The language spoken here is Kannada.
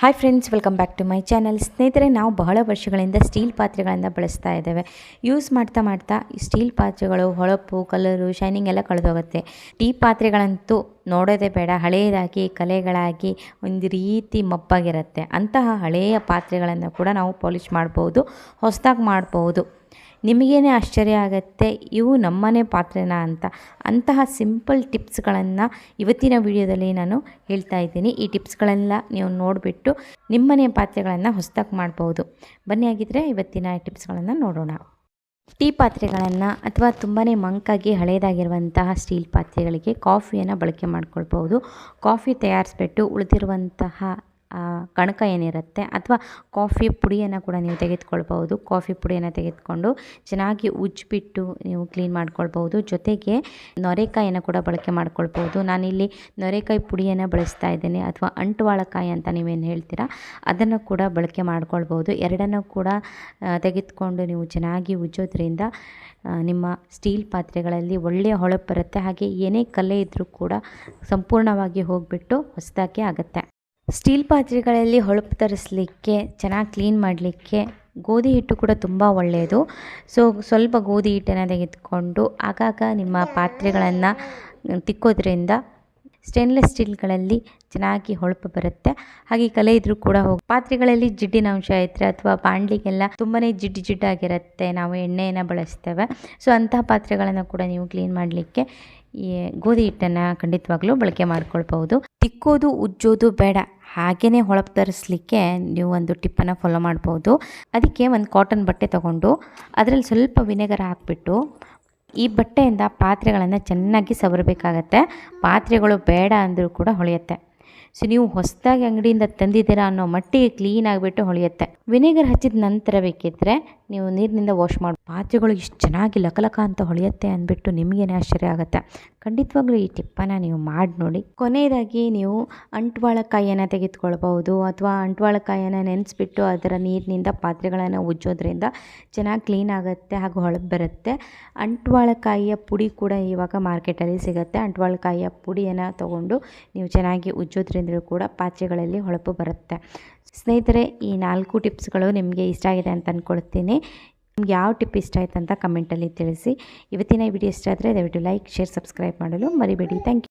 Hi friends welcome back to my channel ಸ್ನೇಹಿತರೆ, ನಾವು ಬಹಳ ವರ್ಷಗಳಿಂದ ಸ್ಟೀಲ್ ಪಾತ್ರೆಗಳನ್ನು ಬಳಸ್ತಾ ಇದ್ದೇವೆ. ಯೂಸ್ ಮಾಡ್ತಾ ಮಾಡ್ತಾ ಸ್ಟೀಲ್ ಪಾತ್ರೆಗಳು ಹೊಳಪು ಕಲರು ಶೈನಿಂಗ್ ಎಲ್ಲ ಕಳೆದೋಗುತ್ತೆ. ಟೀ ಪಾತ್ರೆಗಳಂತೂ ನೋಡೋದೇ ಬೇಡ. ಹಳೆಯದಾಗಿ ಕಲೆಗಳಾಗಿ ಒಂದು ರೀತಿ ಮಪ್ಪಾಗಿರುತ್ತೆ ಅಂತಹ ಹಳೆಯ ಪಾತ್ರೆಗಳನ್ನು ಕೂಡ ನಾವು ಪಾಲಿಷ್ ಮಾಡ್ಬೋದು, ಹೊಸದಾಗಿ ಮಾಡ್ಬೋದು. ನಿಮಗೇನೆ ಆಶ್ಚರ್ಯ ಆಗುತ್ತೆ, ಇವು ನಮ್ಮನೆ ಪಾತ್ರೆನಾ ಅಂತ. ಅಂತಹ ಸಿಂಪಲ್ ಟಿಪ್ಸ್ಗಳನ್ನು ಇವತ್ತಿನ ವಿಡಿಯೋದಲ್ಲಿ ನಾನು ಹೇಳ್ತಾ ಇದ್ದೀನಿ. ಈ ಟಿಪ್ಸ್ಗಳೆಲ್ಲ ನೀವು ನೋಡಿಬಿಟ್ಟು ನಿಮ್ಮನೆ ಪಾತ್ರೆಗಳನ್ನು ಹೊಸದಾಗಿ ಮಾಡ್ಬೋದು. ಬನ್ನಿ ಆಗಿದ್ದರೆ ಇವತ್ತಿನ ಟಿಪ್ಸ್ಗಳನ್ನು ನೋಡೋಣ. ಟೀ ಪಾತ್ರೆಗಳನ್ನು ಅಥವಾ ತುಂಬಾ ಮಂಕಾಗಿ ಹಳೆಯದಾಗಿರುವಂತಹ ಸ್ಟೀಲ್ ಪಾತ್ರೆಗಳಿಗೆ ಕಾಫಿಯನ್ನು ಬಳಕೆ ಮಾಡ್ಕೊಳ್ಬೋದು ಕಾಫಿ ತಯಾರಿಸ್ಬಿಟ್ಟು ಉಳಿದಿರುವಂತಹ ಕಣಕ ಏನಿರುತ್ತೆ ಅಥವಾ ಕಾಫಿ ಪುಡಿಯನ್ನು ಕೂಡ ನೀವು ತೆಗೆದುಕೊಳ್ಬೋದು ಕಾಫಿ ಪುಡಿಯನ್ನು ತೆಗೆದುಕೊಂಡು ಚೆನ್ನಾಗಿ ಉಜ್ಜಿಬಿಟ್ಟು ನೀವು ಕ್ಲೀನ್ ಮಾಡ್ಕೊಳ್ಬೋದು ಜೊತೆಗೆ ನೊರೆಕಾಯಿಯನ್ನು ಕೂಡ ಬಳಕೆ ಮಾಡ್ಕೊಳ್ಬೋದು ನಾನಿಲ್ಲಿ ನೊರೆಕಾಯಿ ಪುಡಿಯನ್ನು ಬಳಸ್ತಾ ಇದ್ದೇನೆ ಅಥವಾ ಅಂಟುವಾಳಕಾಯಿ ಅಂತ ನೀವೇನು ಹೇಳ್ತೀರಾ, ಅದನ್ನು ಕೂಡ ಬಳಕೆ ಮಾಡ್ಕೊಳ್ಬೋದು ಎರಡನ್ನೂ ಕೂಡ ತೆಗೆದುಕೊಂಡು ನೀವು ಚೆನ್ನಾಗಿ ಉಜ್ಜೋದ್ರಿಂದ ನಿಮ್ಮ ಸ್ಟೀಲ್ ಪಾತ್ರೆಗಳಲ್ಲಿ ಒಳ್ಳೆಯ ಹೊಳಪು ಬರುತ್ತೆ. ಹಾಗೆ ಏನೇ ಕಲೆ ಇದ್ದರೂ ಕೂಡ ಸಂಪೂರ್ಣವಾಗಿ ಹೋಗಿಬಿಟ್ಟು ಹೊಸದಾಗೆ ಆಗುತ್ತೆ. ಸ್ಟೀಲ್ ಪಾತ್ರೆಗಳಲ್ಲಿ ಹೊಳಪು ತರಿಸಲಿಕ್ಕೆ, ಚೆನ್ನಾಗಿ ಕ್ಲೀನ್ ಮಾಡಲಿಕ್ಕೆ ಗೋಧಿ ಹಿಟ್ಟು ಕೂಡ ತುಂಬ ಒಳ್ಳೆಯದು ಸೊ ಸ್ವಲ್ಪ ಗೋಧಿ ಹಿಟ್ಟನ್ನು ತೆಗೆದುಕೊಂಡು ಆಗಾಗ ನಿಮ್ಮ ಪಾತ್ರೆಗಳನ್ನು ತಿಕ್ಕೋದ್ರಿಂದ ಸ್ಟೇನ್ಲೆಸ್ ಸ್ಟೀಲ್ಗಳಲ್ಲಿ ಚೆನ್ನಾಗಿ ಹೊಳಪು ಬರುತ್ತೆ. ಹಾಗೆ ಕಲೆ ಇದ್ರೂ ಕೂಡ ಹೋಗಿ, ಪಾತ್ರೆಗಳಲ್ಲಿ ಜಿಡ್ಡಿನ ಅಂಶ ಇದ್ದರೆ ಅಥವಾ ಬಾಣಲಿಗೆಲ್ಲ ತುಂಬಾ ಜಿಡ್ಡು ಜಿಡ್ಡಾಗಿರುತ್ತೆ ನಾವು ಎಣ್ಣೆಯನ್ನು ಬಳಸ್ತೇವೆ. ಸೊ ಅಂತಹ ಪಾತ್ರೆಗಳನ್ನು ಕೂಡ ನೀವು ಕ್ಲೀನ್ ಮಾಡಲಿಕ್ಕೆ ಗೋಧಿ ಹಿಟ್ಟನ್ನು ಖಂಡಿತವಾಗ್ಲೂ ಬಳಕೆ ಮಾಡ್ಕೊಳ್ಬಹುದು. ತಿಕ್ಕೋದು, ಉಜ್ಜೋದು ಬೇಡ. ಹಾಗೆಯೇ ಹೊಳಪು ತರಿಸ್ಲಿಕ್ಕೆ ನೀವು ಒಂದು ಟಿಪ್ಪನ್ನು ಫಾಲೋ ಮಾಡ್ಬೋದು. ಅದಕ್ಕೆ ಒಂದು ಕಾಟನ್ ಬಟ್ಟೆ ತಗೊಂಡು ಅದರಲ್ಲಿ ಸ್ವಲ್ಪ ವಿನೆಗರ್ ಹಾಕ್ಬಿಟ್ಟು ಈ ಬಟ್ಟೆಯಿಂದ ಪಾತ್ರೆಗಳನ್ನು ಚೆನ್ನಾಗಿ ಸವರಬೇಕಾಗತ್ತೆ. ಪಾತ್ರೆಗಳು ಬೇಡ ಅಂದರೂ ಕೂಡ ಹೊಳೆಯುತ್ತೆ. ಸೊ ನೀವು ಹೊಸದಾಗಿ ಅಂಗಡಿಯಿಂದ ತಂದಿದ್ದೀರಾ ಅನ್ನೋ ಮಟ್ಟಿಗೆ ಕ್ಲೀನ್ ಆಗಿಬಿಟ್ಟು ಹೊಳೆಯುತ್ತೆ. ವಿನೆಗರ್ ಹಚ್ಚಿದ ನಂತರ ಬೇಕಿದ್ದರೆ ನೀವು ನೀರಿನಿಂದ ವಾಶ್ ಮಾಡಿ ಪಾತ್ರೆಗಳು ಇಷ್ಟು ಚೆನ್ನಾಗಿ ಲಕಲಕ ಅಂತ ಹೊಳೆಯುತ್ತೆ ಅಂದ್ಬಿಟ್ಟು ನಿಮಗೇನೆ ಆಶ್ಚರ್ಯ ಆಗುತ್ತೆ. ಖಂಡಿತವಾಗ್ಲೂ ಈ ಟಿಪ್ಪನ್ನು ನೀವು ಮಾಡಿ ನೋಡಿ. ಕೊನೆಯದಾಗಿ ನೀವು ಅಂಟ್ವಾಳಕಾಯಿಯನ್ನು ತೆಗೆದುಕೊಳ್ಬಹುದು ಅಥವಾ ಅಂಟ್ವಾಳಕಾಯಿಯನ್ನು ನೆನೆಸ್ಬಿಟ್ಟು ಅದರ ನೀರಿನಿಂದ ಪಾತ್ರೆಗಳನ್ನು ಉಜ್ಜೋದ್ರಿಂದ ಚೆನ್ನಾಗಿ ಕ್ಲೀನ್ ಆಗುತ್ತೆ ಹಾಗೂ ಹೊಳಪು ಬರುತ್ತೆ. ಅಂಟ್ವಾಳಕಾಯಿಯ ಪುಡಿ ಕೂಡ ಇವಾಗ ಮಾರ್ಕೆಟಲ್ಲಿ ಸಿಗುತ್ತೆ. ಅಂಟ್ವಾಳಕಾಯಿಯ ಪುಡಿಯನ್ನು ತಗೊಂಡು ನೀವು ಚೆನ್ನಾಗಿ ಉಜ್ಜೋದ್ರಿಂದ ಕೂಡ ಪಾತ್ರೆಗಳಲ್ಲಿ ಹೊಳಪು ಬರುತ್ತೆ. ಸ್ನೇಹಿತರೆ, ಈ ನಾಲ್ಕು ಟಿಪ್ಸ್ಗಳು ನಿಮಗೆ ಇಷ್ಟ ಆಗಿದೆ ಅಂತ ಅಂದ್ಕೊಳ್ತೀನಿ ನಿಮ್ಗೆ ಯಾವ ಟಿಪ್ ಇಷ್ಟ ಆಯ್ತು ಅಂತ ಕಮೆಂಟಲ್ಲಿ ತಿಳಿಸಿ. ಇವತ್ತಿನ ವಿಡಿಯೋ ಇಷ್ಟ ಆದರೆ ದಯವಿಟ್ಟು ಲೈಕ್ ಶೇರ್ ಸಬ್ಸ್ಕ್ರೈಬ್ ಮಾಡಲು ಮರಿಬೇಡಿ. Thank you